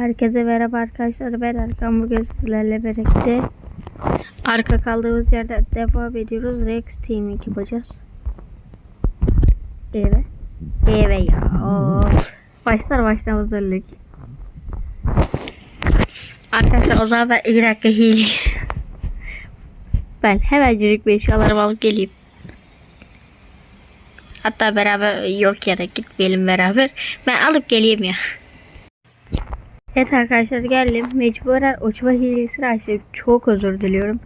Herkese merhaba arkadaşlar. Ben Erkan bugün sizlerle birlikte arka kaldığımız yerden devam ediyoruz. Rex Teaming yapacağız. Evet. Evet ya. Of. Başlar başlamaz öldük. Arkadaşlar o zaman ben 2 dakika hile. Ben hemencik bir eşyalarımı alıp geleyim. Hatta beraber yok yere gitmeyelim beraber. Ben alıp geleyim ya. Evet arkadaşlar geldim. Mecburen uçma hilesini açtım. Çok özür diliyorum.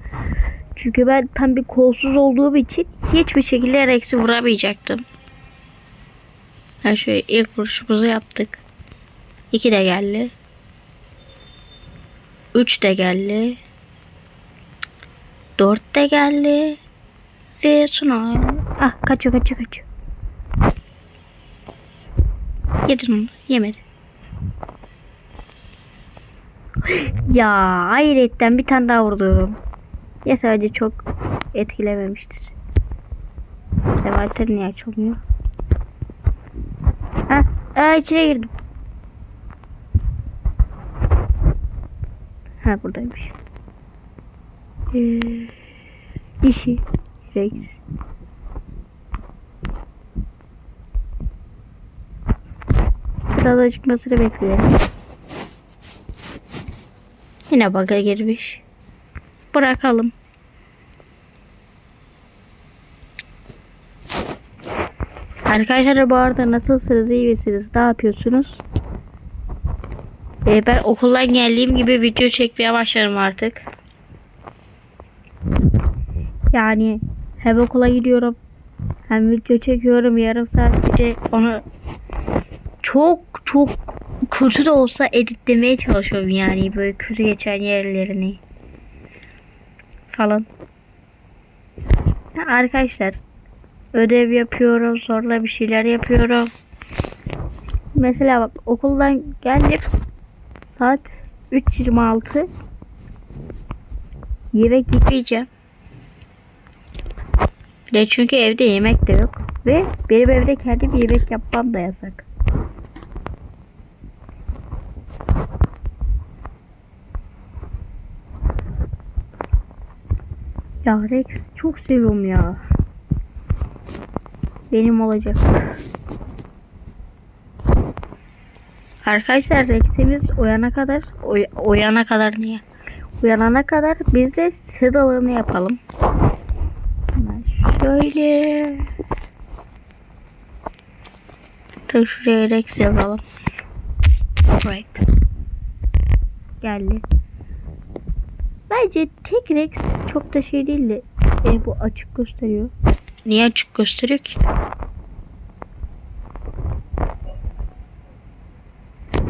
Çünkü ben tam bir kolsuz olduğum için hiçbir şekilde Rex'i vuramayacaktım. Ha şöyle ilk vuruşumuzu yaptık. İki de geldi. Üç de geldi. Dört de geldi. Ve sonra... Ah kaçıyor kaçıyor kaçıyor. Yedin onu. Yemedi. Ya hayretten bir tane daha vurdum. Ya sadece çok etkilememiştir. Devalter niye açılmıyor? Ha, aa içine girdim. Ha buradaymış. Ee, işi Rex. Biraz acıkmasını bekleyelim. Yine bug'a girmiş. Bırakalım. Arkadaşlar bu arada nasılsınız iyi misiniz? Ne yapıyorsunuz? Ee, ben okuldan geldiğim gibi video çekmeye başladım artık. Yani hem okula gidiyorum hem video çekiyorum yarım saat bir onu çok çok kötü de olsa editlemeye çalışıyorum yani böyle kötü geçen yerlerini falan. Ya Arkadaşlar ödev yapıyorum sonra bir şeyler yapıyorum. Mesela bak okuldan geldim saat 3.26 yemek yiyeceğim. Bir de çünkü evde yemek de yok ve benim evde kendim yemek yapmam da yasak. Ya Rex çok seviyorum ya. Benim olacak. Arkadaşlar Rex'imiz uyana kadar uy- uyana kadar niye? Uyanana kadar biz de sıdalığını yapalım. Şöyle Dur şuraya Rex yazalım. Right. Geldi. Bence tek Rex çok da şey değil de e, bu açık gösteriyor. Niye açık gösteriyor ki?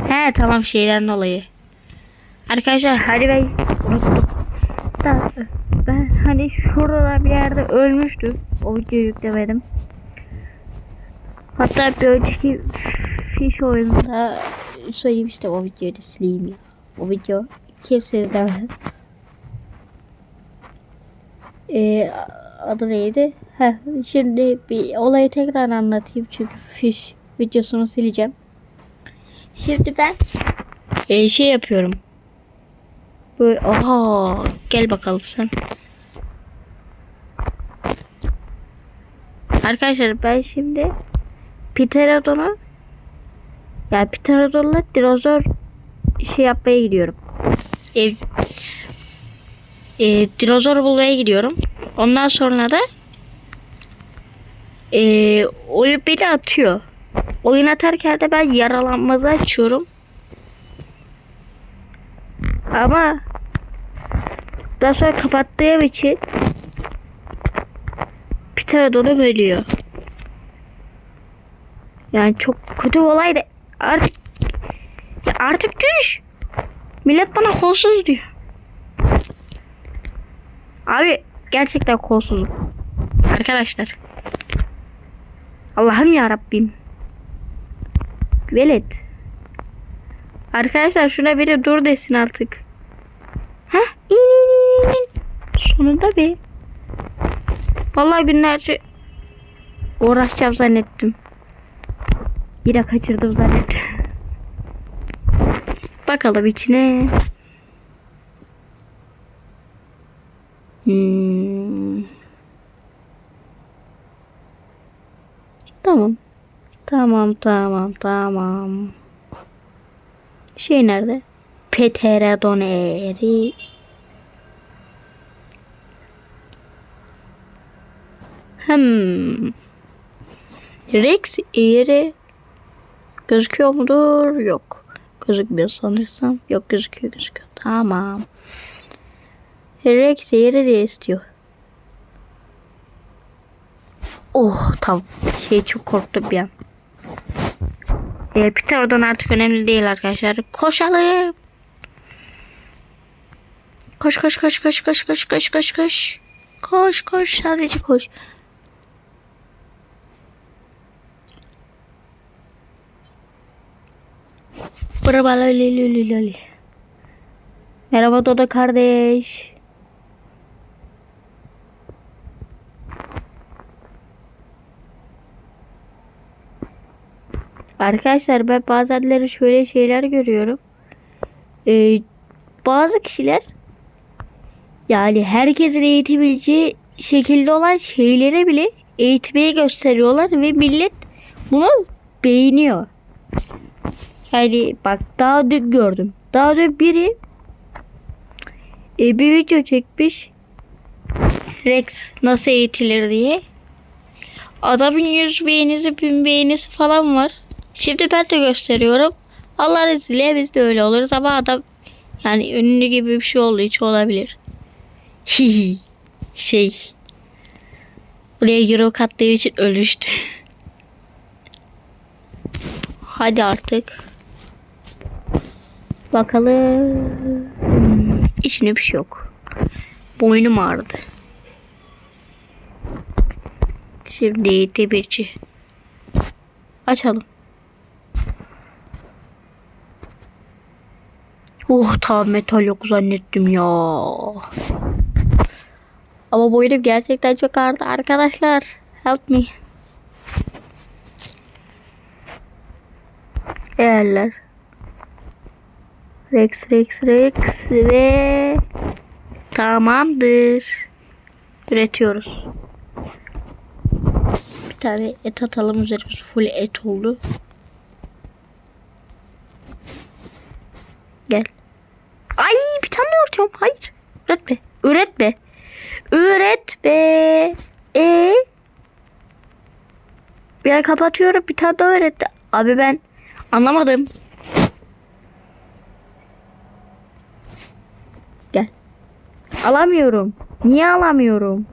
He tamam şeyden dolayı. Arkadaşlar hadi ben unuttum. Da, ben hani şurada bir yerde ölmüştüm. O videoyu yüklemedim. Hatta bir önceki fiş oyununda söylemiştim o videoyu da sileyim ya. O video kimse izlemedi. Ee, adı neydi? Heh, şimdi bir olayı tekrar anlatayım çünkü fiş videosunu sileceğim. Şimdi ben e, şey yapıyorum. Böyle aha gel bakalım sen. Arkadaşlar ben şimdi Pterodon'u yani Pterodon'la dinozor şey yapmaya gidiyorum. Ev e, dinozor bulmaya gidiyorum. Ondan sonra da e, oyun beni atıyor. Oyun atarken de ben yaralanmazı açıyorum. Ama daha sonra kapattığım için Pterodon'u bölüyor. Yani çok kötü olay da artık artık düş. Millet bana kolsuz diyor. Abi gerçekten kolsuzum. Arkadaşlar. Allah'ım ya Rabbim. Velet. Arkadaşlar şuna biri dur desin artık. Ha? İn in in in. Sonunda be. Vallahi günlerce uğraşacağım zannettim. Yine kaçırdım zannettim. Bakalım içine. Hmm. Tamam. Tamam tamam tamam. Şey nerede? Pterodoneri. Hmm. Rex eğri gözüküyor mudur? Yok. Gözükmüyor sanırsam. Yok gözüküyor gözüküyor. Tamam. Rex eğri ne istiyor? Oh tamam. Şey çok korktum bir an. E, Peter oradan artık önemli değil arkadaşlar. Koşalım. Koş koş koş koş koş koş koş koş koş. Koş koş sadece koş. Merhaba loli loli loli. Merhaba Dodo kardeş. Arkadaşlar ben bazenleri şöyle şeyler görüyorum. Ee, bazı kişiler yani herkesin eğitebileceği şekilde olan şeylere bile eğitmeye gösteriyorlar ve millet bunu beğeniyor. Yani bak daha dün gördüm. Daha dün biri e, bir video çekmiş. Rex nasıl eğitilir diye. Adamın yüz beğenisi, bin beğenisi falan var. Şimdi ben de gösteriyorum. Allah izniyle biz de öyle oluruz ama adam yani ünlü gibi bir şey olduğu için olabilir. Hihi. şey. Buraya euro kattığı için ölüştü. Hadi artık. Bakalım. İçinde bir şey yok. Boynum ağrıdı. Şimdi tebirci. Açalım. Oh tamam metal yok zannettim ya. Ama boynum gerçekten çok ağrıdı arkadaşlar. Help me. Eğerler. Rex Rex Rex ve tamamdır. Üretiyoruz. Bir tane et atalım üzerimiz full et oldu. Gel. Ay bir tane de üretiyorum. Hayır. Üretme. Üretme. Üretme. E ben kapatıyorum. Bir tane daha öğretti. Abi ben anlamadım. Gel. Alamıyorum. Niye alamıyorum?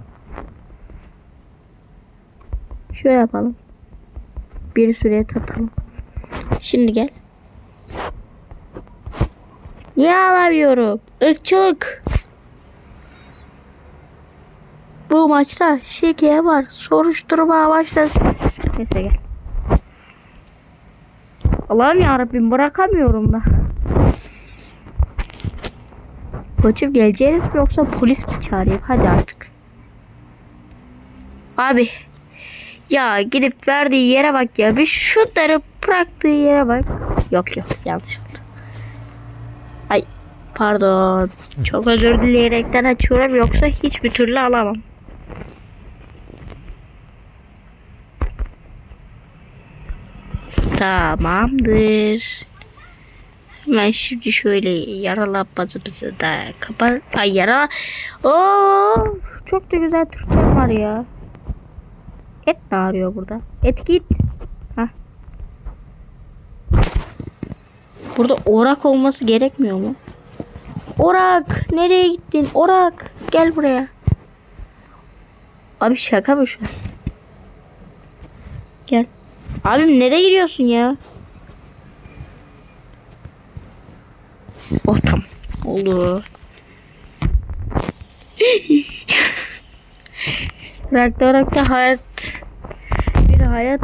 Şöyle yapalım. Bir süreye tatalım. Şimdi gel. Niye alamıyorum? Irkçılık. Bu maçta şike var. Soruşturma başlasın. Neyse gel. Allah'ım yarabbim bırakamıyorum da. Koçum geleceğiz mi yoksa polis mi çağırayım? Hadi artık. Abi. Ya gidip verdiği yere bak ya. Bir şunları bıraktığı yere bak. Yok yok yanlış oldu. Pardon. Çok özür dileyerekten açıyorum yoksa hiçbir türlü alamam. Tamamdır. Hemen şimdi şöyle yaralı bazımızı da kapat. Ay yara. Oo, çok da güzel Türkçem var ya. Et ne arıyor burada? Et git. Hah. Burada orak olması gerekmiyor mu? Orak nereye gittin? Orak gel buraya. Abi şaka mı şu? Gel. Abim nereye gidiyorsun ya? Oh tamam. Oldu. Ragnarok'ta hayat bir hayat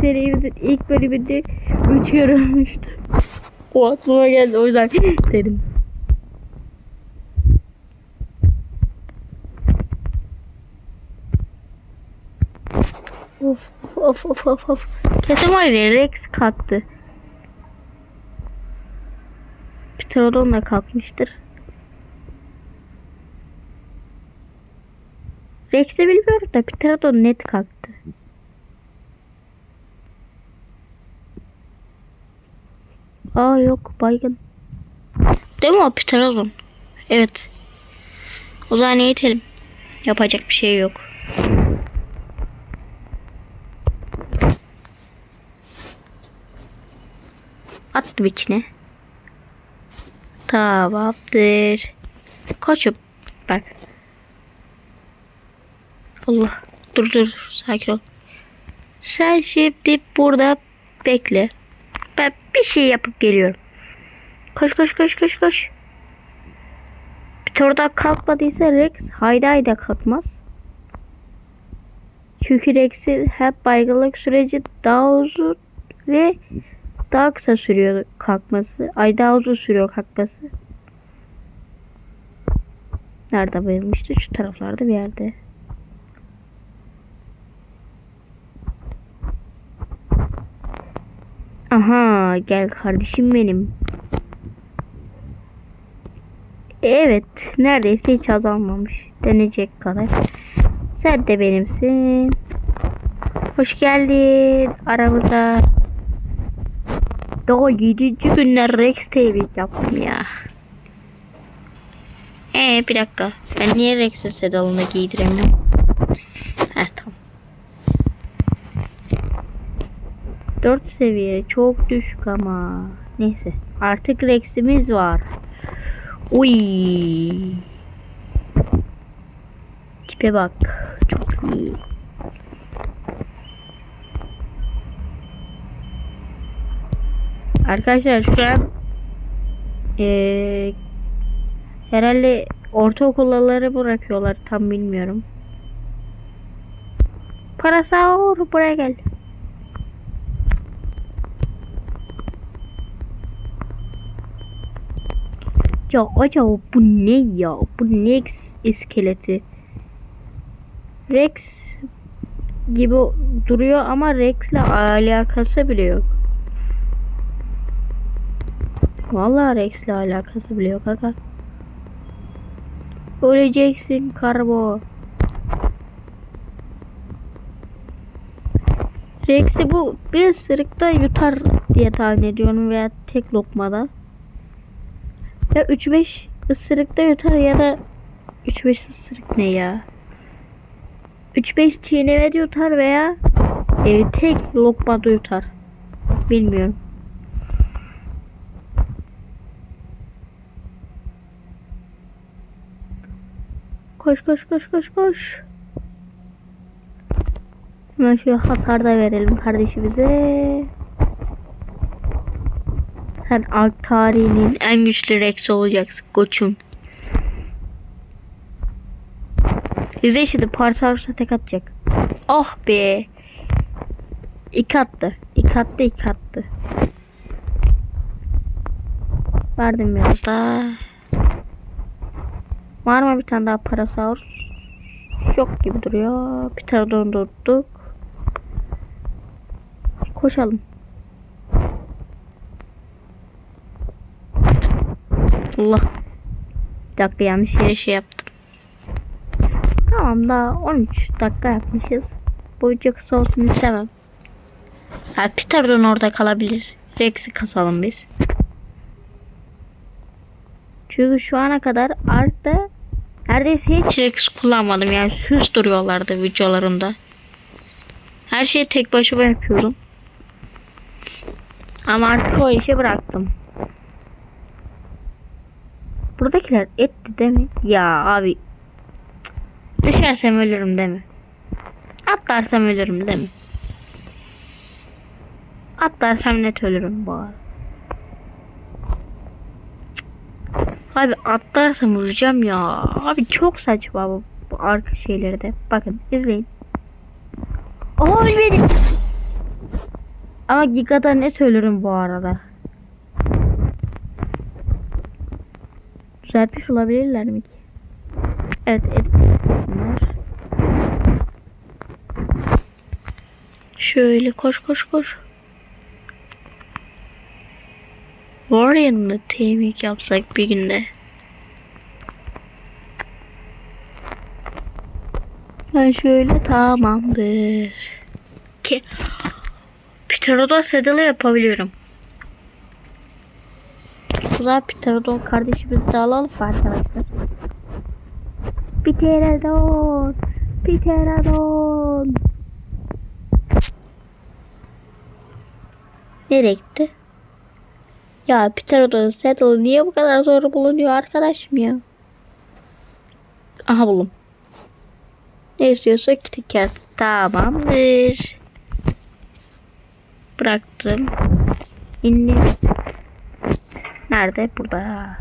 serimizin ilk bölümünde üç olmuştu. O aklıma geldi o yüzden dedim. Of of of of of. Kesin var Rex kalktı. Pterodon da kalkmıştır. Rex'i bilmiyorum da Pterodon net kalktı. Aa yok baygın. Değil mi o Pterodon? Evet. O zaman eğitelim. Yapacak bir şey yok. Attım içine. Tamamdır. Koçum. Bak. Allah. Dur dur. Sakin ol. Sen şimdi burada bekle. Ben bir şey yapıp geliyorum. Koş koş koş koş koş. Bir orada kalkmadıysa Rex haydi haydi kalkmaz. Çünkü Rex'in hep baygınlık süreci daha uzun ve daha kısa sürüyor kalkması. Ay daha uzun sürüyor kalkması. Nerede bayılmıştı? Şu taraflarda bir yerde. Aha gel kardeşim benim. Evet neredeyse hiç azalmamış. Denecek kadar. Sen de benimsin. Hoş geldin aramıza. Daha 7. günler Rex TV yaptım ya. Ee bir dakika. Ben niye Rex'e sedalını giydiremiyorum? Heh tamam. 4 seviye çok düşük ama. Neyse. Artık Rex'imiz var. Uy. Tipe bak. Çok iyi. Arkadaşlar şu an eee herhalde ortaokulları bırakıyorlar tam bilmiyorum. Parasaur buraya gel. Ya acaba bu ne ya? Bu ne iskeleti? Rex gibi duruyor ama Rex'le alakası bile yok. Vallahi Rex'le alakası bile yok aga. Öleceksin karbo. Rex'i bu bir ısırıkta yutar diye tahmin ediyorum veya tek lokmada. Ya 3-5 ısırıkta yutar ya da 3-5 ısırık ne ya? 3-5 çiğnemede yutar veya e, tek lokmada yutar. Bilmiyorum. Koş koş koş koş koş. Hemen şu hasar da verelim kardeşimize. Sen Ark tarihinin en güçlü Rex olacaksın koçum. İzle şimdi Parsaurus'a tek atacak. Oh be. İki attı. İki attı iki attı. Verdim biraz daha. Var mı bir tane daha Parasaurus? Yok gibi duruyor. Bir tane dondurduk. Koşalım. Allah. Bir dakika yanlış yere şey yaptım. Tamam daha 13 dakika yapmışız. Bu video kısa olsun istemem. Ha, Peter'dan orada kalabilir. Rex'i kasalım biz. Çünkü şu ana kadar Ark'ta neredeyse hiç Rex kullanmadım. Yani süs duruyorlardı videolarımda. Her şeyi tek başıma yapıyorum. Ama artık o işi bıraktım. Buradakiler etti değil mi? Ya abi. Düşersem ölürüm değil mi? Atlarsam ölürüm değil mi? Atlarsam net ölürüm bu arada. Abi atlarsam vuracağım ya. Abi çok saçma bu, bu arka şeyleri de. Bakın izleyin. Oha ölmedi. Ama Giga'da net ölürüm bu arada. Düzeltmiş olabilirler mi ki? Evet. Bunlar. Şöyle koş koş koş. Warrior'la temik yapsak bir günde. Ben şöyle tamamdır. Ki Pterodon saddle'ı yapabiliyorum. Şurada Pterodon kardeşimizi de alalım arkadaşlar? Pterodon! Pterodon! Nereye gitti? Ya Pterodon saddle niye bu kadar zor bulunuyor arkadaşım ya? Aha buldum. Ne istiyorsa tiker. Tamamdır. Bıraktım. İndim. Nerede? Burada.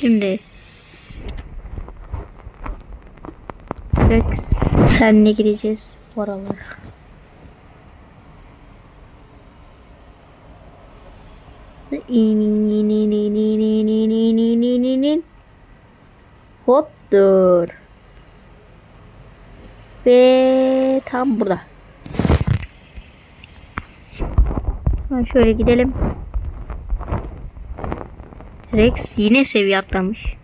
Şimdi. Rex. Senle gideceğiz oralara. Dur. Ve tam burada. Ha, şöyle gidelim. Rex yine seviye atlamış.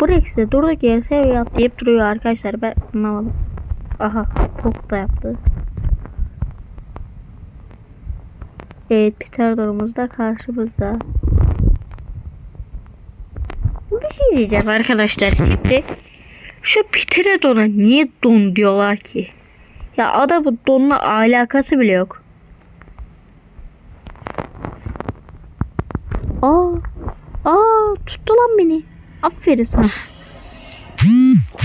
Bu Rex de durduk yere seviye atlayıp duruyor arkadaşlar. Ben anlamadım. Aha çok da yaptı. Evet Pterodor'umuz da karşımızda. Bir şey diyeceğim arkadaşlar şimdi. Şu Pterodon'a niye don diyorlar ki? Ya adamın donla alakası bile yok. Aa, aa tuttu lan beni. Aferin sana.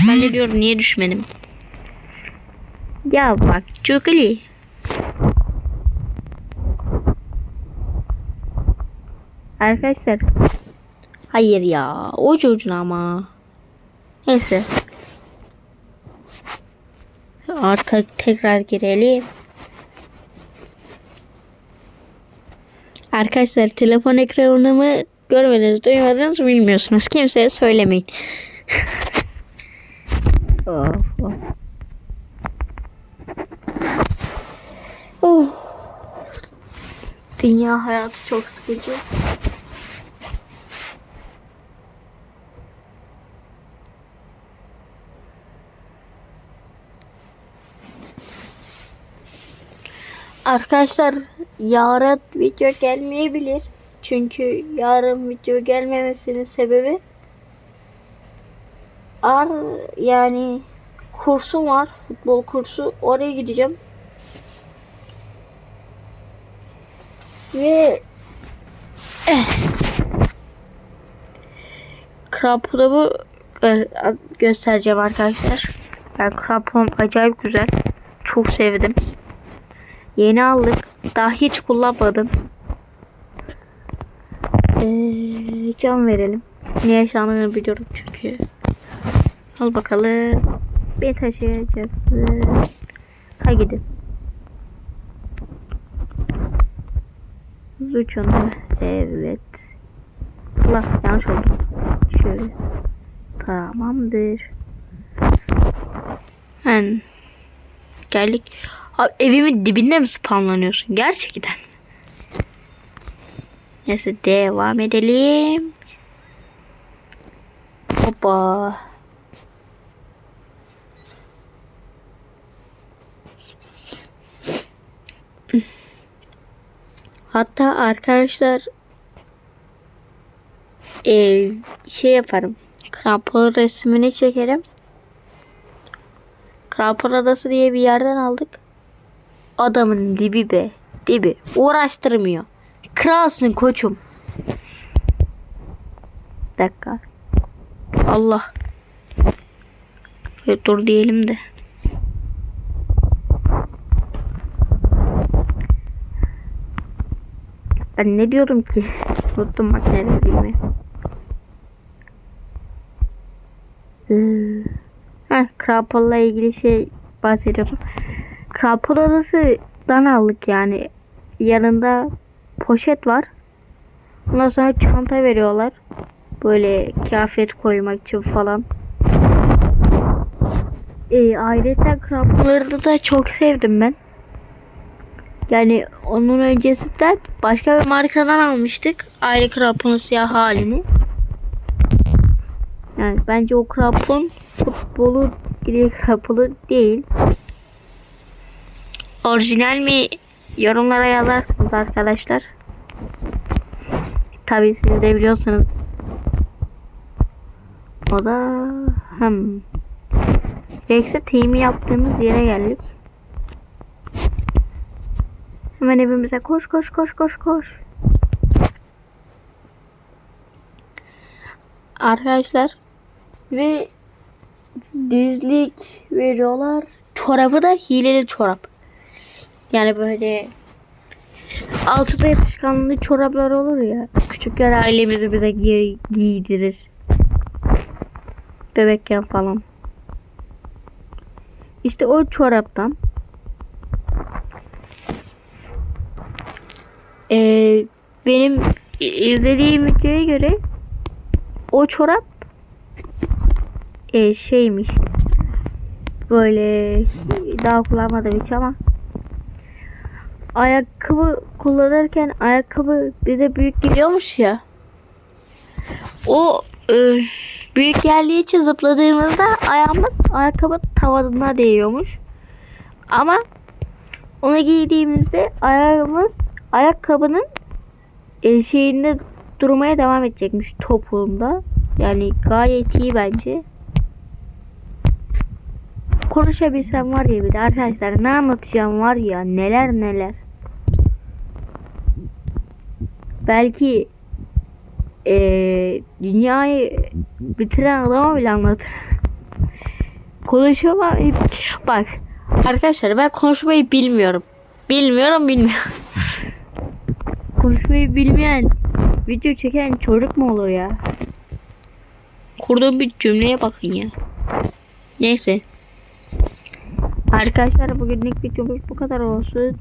Ben de diyorum niye düşmedim. Ya bak çok Arkadaşlar. Hayır ya. Ucu ucuna ama. Neyse. Arka tekrar girelim. Arkadaşlar telefon ekranımı görmediniz, duymadınız bilmiyorsunuz. Kimseye söylemeyin. of, of. Oh. Dünya hayatı çok sıkıcı. Arkadaşlar yarın video gelmeyebilir. Çünkü yarın video gelmemesinin sebebi ar yani kursum var. Futbol kursu. Oraya gideceğim. Ve kramponu gö- göstereceğim arkadaşlar. Ben krampon acayip güzel. Çok sevdim. Yeni aldık. Daha hiç kullanmadım. Ee, can verelim. Ne yaşandığını biliyorum çünkü. Al bakalım. Bir taşıyacaksın. Ha gidin. Zuçonda. Evet. Allah yanlış oldu. Şöyle. Tamamdır. Ben geldik. Abi evimin dibinde mi spamlanıyorsun? Gerçekten. Neyse devam edelim. Hoppa. Hatta arkadaşlar eee, şey yaparım. Krampon resmini çekerim. Krampon Adası diye bir yerden aldık. Adamın dibi be. Dibi. Uğraştırmıyor. Kralsın koçum. Bir dakika. Allah. Şöyle dur diyelim de. Ben ne diyorum ki? Unuttum bak ne dediğimi. Ee, Heh, Krampol'la ilgili şey bahsediyordum. Krampol adasıdan aldık yani. Yanında poşet var. Ondan sonra çanta veriyorlar. Böyle kıyafet koymak için falan. Ee, ayrıca krampolları da çok sevdim ben. Yani onun öncesinden başka bir markadan almıştık. Ayrı krampon siyah halini. Yani bence o krampon futbolu gibi kramponu değil. Orijinal mi? Yorumlara yazarsınız arkadaşlar. Tabii siz de biliyorsanız. O da hem Rex'e teami yaptığımız yere geldik. Hemen evimize koş koş koş koş koş. Arkadaşlar ve dizlik veriyorlar. Çorabı da hileli çorap. Yani böyle altıda yapışkanlı çoraplar olur ya. Küçükken ailemizi bize giy- giydirir. Bebekken falan. İşte o çoraptan Ee, benim izlediğim videoya göre o çorap e, şeymiş. Böyle daha kullanmadım hiç ama. Ayakkabı kullanırken ayakkabı bize büyük geliyormuş ya. O e, büyük geldiği için zıpladığımızda ayağımız ayakkabı tavanına değiyormuş. Ama onu giydiğimizde ayağımız ayakkabının e, şeyinde durmaya devam edecekmiş topuğunda. Yani gayet iyi bence. Konuşabilsem var ya bir de arkadaşlar ne anlatacağım var ya neler neler. Belki e, dünyayı bitiren adama bile anlatır. Konuşamam. Bak arkadaşlar ben konuşmayı bilmiyorum. Bilmiyorum bilmiyorum. Konuşmayı bilmeyen video çeken çocuk mu olur ya? Kurduğum bir cümleye bakın ya. Neyse. Arkadaşlar bugünlük videomuz bu kadar olsun.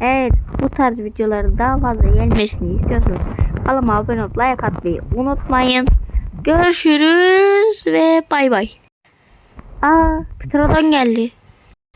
Evet bu tarz videoların daha fazla gelmesini istiyorsanız kanalıma abone olup like atmayı unutmayın. Görüşürüz ve bay bay. Aa Petro'dan geldi.